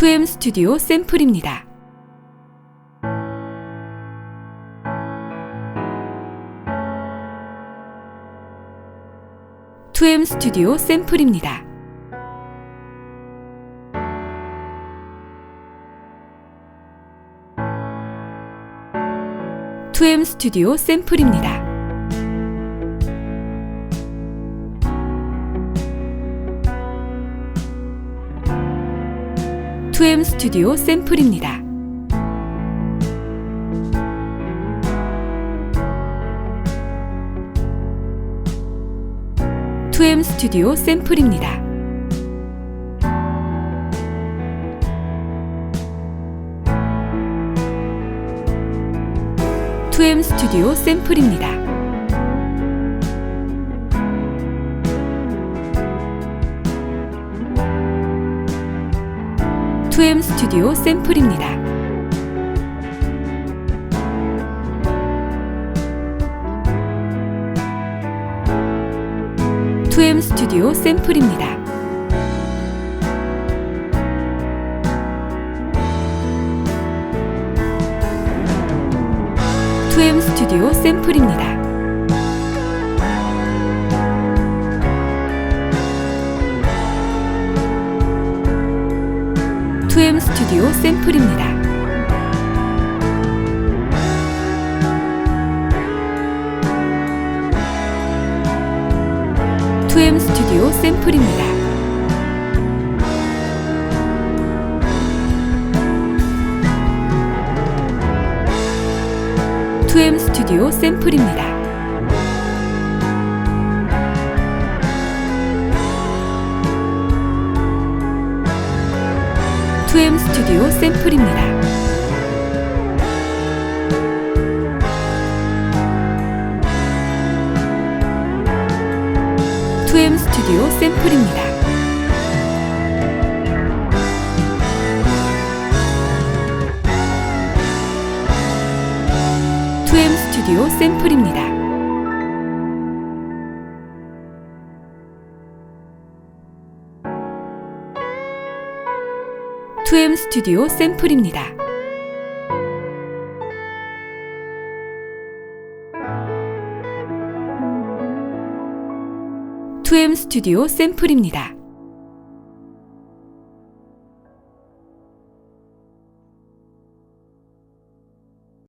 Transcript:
2M 스튜디오 샘플입니다. 투엠 스튜디오 샘플입니다. 투엠 스튜디오 샘플입니다. 투엠 스튜디오 샘플입니다. 투엠 스튜디오 샘플입니다. 투엠 스튜디오 샘플입니다. 투엠 스튜디오 샘플입니다. 투엠 스튜디오 샘플입니다. 투엠 스튜디오 샘플입니다. 투엠 스튜디오 샘플입니다. 투엠 스튜디오 샘플입니다. 투엠 스튜디오 샘플입니다. 투엠 스튜디오 샘플입니다. 투엠 스튜디오 샘플입니다. 투엠 스튜디오 샘플입니다. 투엠 스튜디오 샘플입니다. 투엠 스튜디오 샘플입니다.